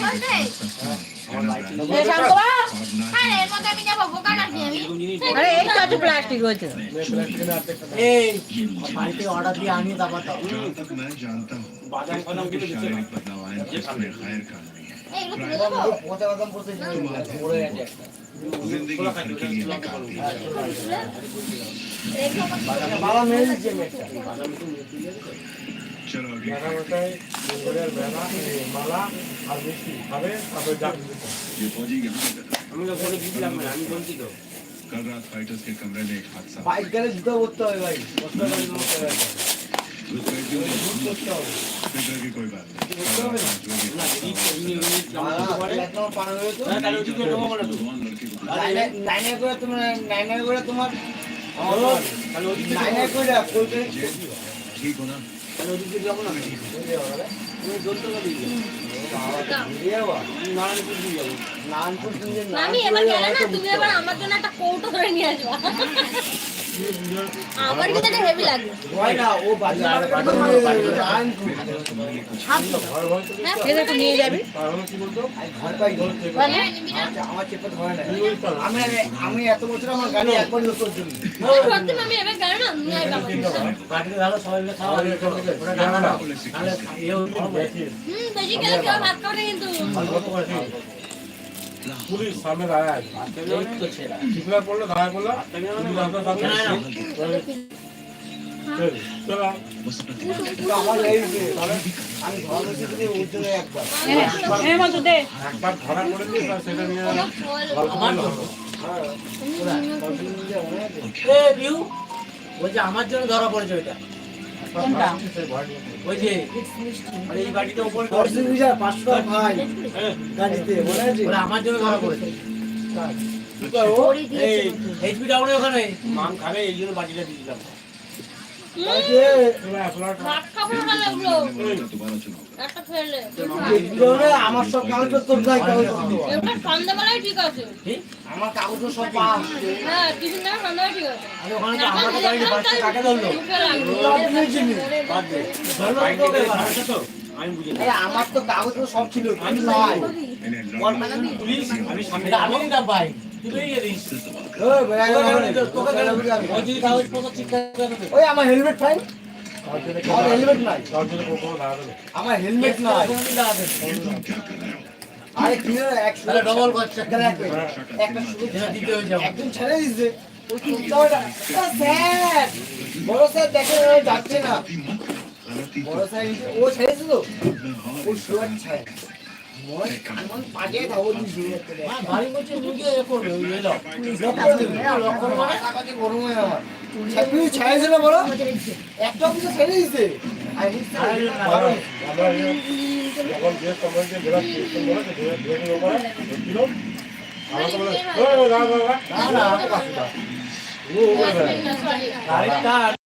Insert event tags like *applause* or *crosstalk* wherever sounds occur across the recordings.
বলতে এ শান্তবা আরে এর মধ্যে আমি যাবো বোকা নাকি আমি আরে এই তো আছে প্লাস্টিক হয়েছে এই বাড়িতে অর্ডার দিয়ে আনি তারপর দাও जहाँ तक मैं जानता हूँ बादाम बादाम की तो दूसरे शारीरिक बदलाव जिसमें खैर का नहीं है এইগুলো তুলে দেবো পচা বাদাম পচে পড়ে গেছে जिंदगी भर के लिए निकालती है রেখে আমার বাবা মেরে দিচ্ছে মেয়েটা चलो आगे ये फौजी यहाँ पे था। আমি তো বলে দিয়েছিলাম না, আমি বলছি তো कल रात फाइटर्स के कमरे में एक हादसा हुआ। বাইক গেলে জুতো করতে হবে ভাই কষ্ট করে জুতো করতে হবে उसको एक दिन করতে হবে फिक्र की कोई बात नहीं করতে হবে না। जो भी না যদি এমনি এমনি জামা বাবা, কাপড় পরে, এক নম্বর পানি হয়ে তো হ্যাঁ, তাহলে ওদিকে নেবো বলে তো। नौजवान लड़के को নাইনে নাইনে করে তোমার নাইনে করে তোমার আমার তো আর- তাহলে ওদিকে নাইনে যাবো। করে কইতে ठीक हो ना আমি এবার গেলে না তুমি এবার আমার জন্য একটা কৌটো ধরে নিয়ে আসবা। আমার কিন্তু এটা হেভি লাগবে হয়। না ও বাজার হ্যাঁ নিয়ে যাবি না আমার- চেপে ধরে না আমি আমি এত বছর আমার গাড়ি একবার লোক জন্য সত্যি আমি এবার গেলে না নিয়ে আসবে আমার ভালো সবাই মিলে খাওয়া ওটা ডাঙা দাও হুম বেশি গেলে কেউ ভাত খাবে কিন্তু পুলিশ, সামনে দাঁড়ায় উঠতে একবার ধরা করে দিস সেটা নিয়ে আমার জন্য ধরা পড়েছে ওইটা। কোনটা? ওই যে আর এই গাড়িটা উপরে পাঁচশো টাকা ভাই গাড়িতে মনে আছে ওরা আমার জন্য ধরা পড়েছে এই এইচপি ওখানে মাম খাবে এই জন্য বাটিটা দিয়ে দিলাম আমার সব কাগজ তোর কাগজ আমার সন্ধ্যাবেলায় ঠিক আছে তো আমার তো কাগজ সব ছিল আমি মানে আমি সামনে আমি না বাইক ওই আমার হেলমেট ফাইন আমার হেলমেট নাই। আমার হেলমেট নাই। আরে কি হলো ডবল করছে। একটা শুধু দিতে হয়ে যাবে। একদম ছেড়ে বড় স্যার দেখে যাচ্ছে না। বড় স্যার ও ছেড়েছে তো। ও শুয়ার মানে বলো একটা কিছু ছেড়ে দিছে যখন যে কমেন্টে বেরোচ্ছি একদম বলে যে ওই না না না না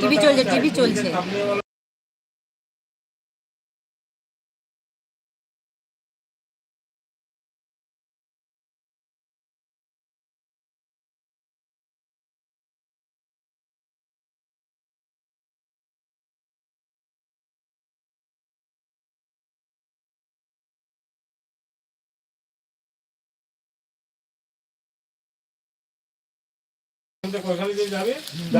টিভি চলছে, টিভি চলছে।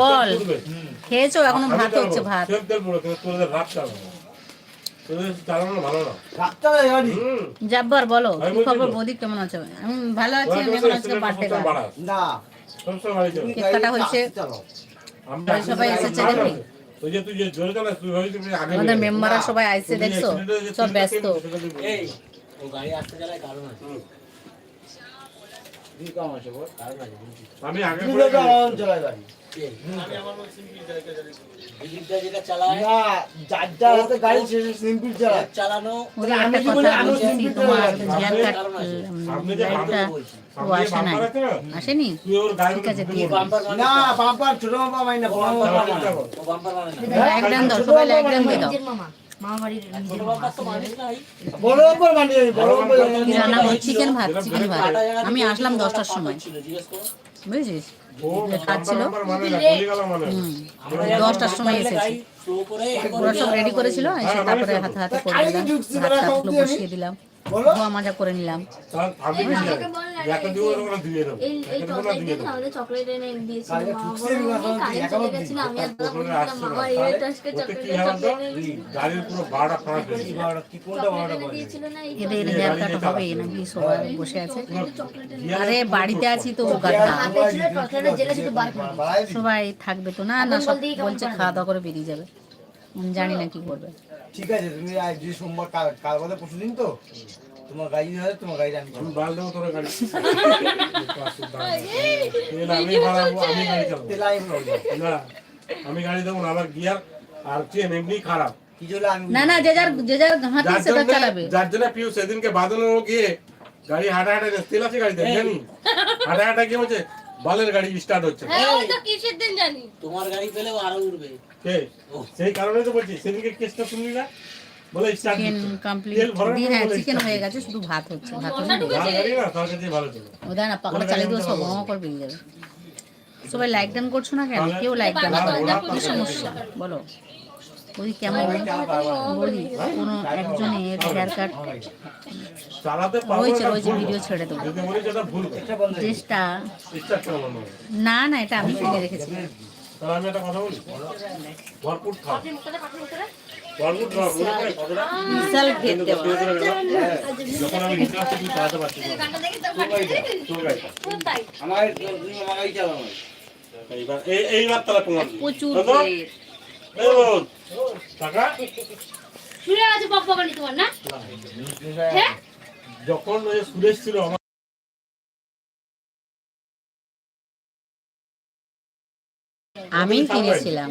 বলো। খেয়েছো? এখনও ভাত হচ্ছে ভাত। জাব্বার বলো। কি খবর। বৌদি কেমন আছো? আমি ভালো আছি আমি এখন আজকে কেক কাটা হয়েছে। সবাই এসেছে আগে আমাদের মেম্বাররা সবাই আইসে দেখছ? সব ব্যস্ত। এই ও গাড়ি আসতে চালায় কারণ আছে হুম। কি কারণ আছে বল কারণ আছে বুঝছি। আমি আগে না চালানো আমি কি বলি, আমি আসেনি। ঠিক আছে, দিয়ে বাম্পার ছোট বাম্পার বড় বাম্পার দাও সবাই লাইক দিয়ে দাও। মানে করো চিকেন ভাত চিকেন ভাত। আমি আসলাম দশটার সময়। বুঝেছিস? বাম্পার মানে মানে দশটার সময় এসেছি। ওরা সব রেডি করেছিল এসে হ্যাঁ, তারপরে হাতে হাতে করে দিলাম ঢুকছি, ভাত বেলা টাতগুলো খাওয়া দিয়ে বসিয়ে দিলাম ধোয়া মাজা করে নিলাম। কি জানি? যাকে দিব ওরা ধুয়ে দেবো। এই এই যাকে দেবো না ধুয়ে দেবো। আমাদের চকলেট এনে দিয়েছিল কালকে মা। ঠুকছে বলল, এগুলো "কারেন্ট এখন চলে এখনও গেছিল আমি আর দাদা প্রথমে বলছিলাম আসছে না। মামা এই টাস্কে ওতে কি চকলেট হয় এদের হবে নাকি সবাই বসে আছে। আরে বাড়িতে আছি তো। সবাই থাকবে তো। না না সব বলছে খাওয়া দাওয়া করে বেরিয়ে যাবে। জানি না কি করবে। ঠিক আছে তুমি আজ যে সোমবার কাল কাল বাদে পরশু দিন তো? তোমার গাড়ি হয় তোমার গাড়ি আমি আমি বাল দেবো তোর গাড়ি। *laughs* আমি গাড়ি চালাবো। না, আমি গাড়ি দেবো না আমার গিয়ার আর চেন এমনি খারাপ। না না যে যার যে যার হাতে সেটা জন্য চালাবে। যার জন্য পিউ সেদিনকে বাদল গিয়ে গাড়ি হাঁটা হাঁটা তেল আছে গাড়িতে জানি? হাঁটা হাঁটা কি হচ্ছে বালের গাড়ি স্টার্ট হচ্ছে। হ্যাঁ ওই তো কিসের দিন জানি। তোমার গাড়ি পেলেও আরও উঠবে কে? সেই কারণে তো বলছি সেদিনকে কেসটা শুনলি না? বলে চিকেন কমপ্লিট হ্যাঁ চিকেন হয়ে গেছে শুধু ভাত হচ্ছে ভাত না। ভালো গাড়ি না তার কাছে ভালো ছিল। ও না পাকড়া চালিয়ে দেবো সব গমা করে বেরিয়ে যাবে। সবাই লাইক ডান করছ না কেন? কেউ লাইক ডান করে না। কি সমস্যা বলো। ওই কেমন? বলি কোনো একজনের হেয়ার কাট রয়েছে রয়েছে ভিডিও ছেড়ে দেবো। না না এটা আমি কিনে রেখেছি। তাহলে আমি একটা কথা বলি? ভরপুর খাও। ভরপুর খাও কথাটা বিশাল গেলাম। যখন আমি নিচে আসছি তুমি চালাতে পারছি না আমার তুমি এইবার এইবার তাহলে প্রচুর টাকা আছে বকবকানি তোমার হ্যাঁ? যখন ওই সুরেশ ছিল আমার আমি কিনেছিলাম।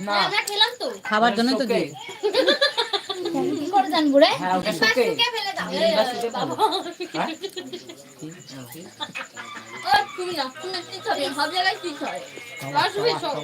না। আমরা খেলাম তো। খাবার জন্য তো দিই দিয়ে কি করে জানব রে? শুকে। ফেলে দাও। হ্যাঁ? ও তুমি না তুমি ঠিক হবে সব জায়গায় ঠিক হয় আর শুবি সব।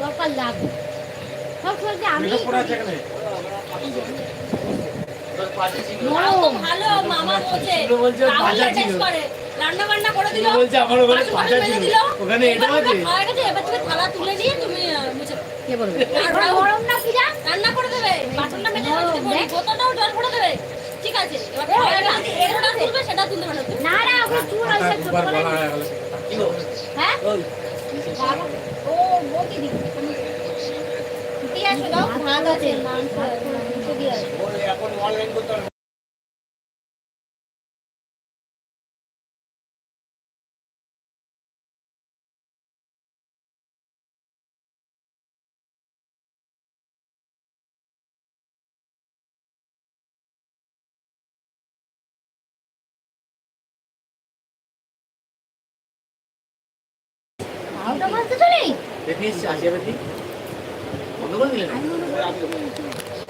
দরকার লাগবে আমি ভালো মামা বলছে। করে রান্না বান্না করে দিল বলছে আমার ওখানে বাসন ছিল। ওখানে এটা আছে? ওটা গেছে এবার থেকে থালা তুলে নিয়ে তুমি মুছে কে বলবে গরম না কি জান রান্না করে দেবে বাসনটা মেজে দিতে বোতলটাও জল ভরে দেবে ঠিক আছে এবার খাওয়া তুলবে সেটা তুলতে না না ওকে চুল আছে দুবার বলা হয়ে গেল কি গো? ওই, ও বকি দি ঠিক আছে দাও ভাত আছে মাংস মাংস দিয়ে আছে এখন অনলাইন করতে হবে আসিয়া বেশি। বন্ধ করে দিলেন?